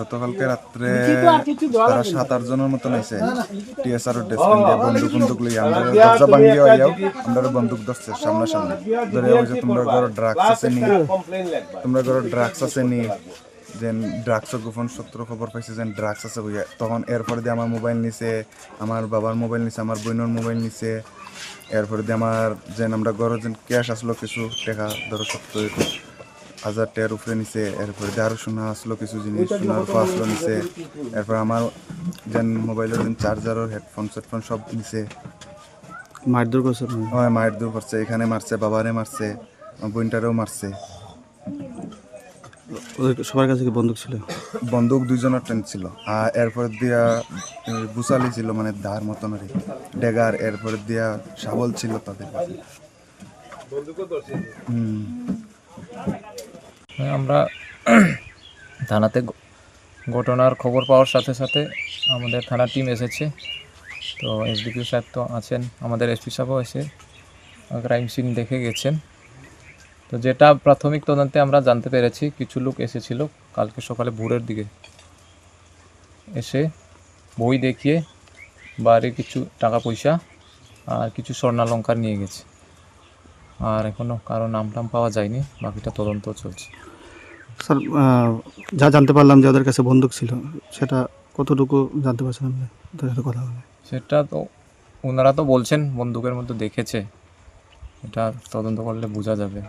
গতকালকে রাত্রে তারা সাত আট জনের মতন আইছে টিএসআর ডেস্কিন দিয়ে বন্দুক বন্দুক লইয়া। আমরা দরজা ভাঙিয়ে আইয়াও আমরা বন্দুক ধরছে সামনে সামনে ধরে হয়েছে তোমরা ঘর ড্রাগস আছে নি তোমরা ঘর ড্রাগস আছে নি যেন ড্রাগসের গোপন সূত্র খবর পাইছে যেন ড্রাগস আছে বইয়া। তখন এরপরে দিয়ে আমার মোবাইল নিছে আমার বাবার মোবাইল নিছে আমার বোনের মোবাইল নিছে। এরপরে দিয়ে আমার যেন আমরা ঘরে যেন ক্যাশ আসলো কিছু টাকা ধরো সত্তর। হাজার টাকার উপরে নিছে এরপরে দিয়ে আরও সোনা আসলো কিছু জিনিস সোনার উপর আসলো নিছে। এরপর আমার যেন মোবাইলের যেন চার্জার হেডফোন সেটফোন সব নিছে। মারধর করছে হয়। মায়ের দূর করছে এখানে মারছে বাবারে মারছে বোনটারেও মারছে। ওদের সবার কাছে কি বন্দুক ছিল? বন্দুক দুইজনের ট্রেন ছিল আর এরপর দিয়া বুসালি ছিল মানে দার মতন আর ডেগার এরপর দিয়া শাবল ছিল তাদের কাছে। হুম। আমরা থানাতে ঘটনার খবর পাওয়ার সাথে সাথে আমাদের থানার টিম এসেছে। তো এসডিপিও সাহেব তো আছেন, আমাদের এসপি সাহেবও এসে ক্রাইম সিন দেখে গেছেন। তো যেটা প্রাথমিক তদন্তে আমরা জানতে পেরেছি, কিছু লোক এসেছিল কালকে সকালে ভোরের দিকে। এসে বই দেখিয়ে বাড়ির কিছু টাকা পয়সা আর কিছু স্বর্ণালঙ্কার নিয়ে গেছে। আর এখনও কারও নাম টাম পাওয়া যায়নি বাকিটা তদন্ত চলছে। স্যার যা জানতে পারলাম যে ওদের কাছে বন্দুক ছিল সেটা কতটুকু জানতে পারছেন আপনি ওদের সাথে কথা বলে? সেটা তো ওনারা তো বলছেন বন্দুকের মধ্যে দেখেছে। এটা তদন্ত করলে বোঝা যাবে।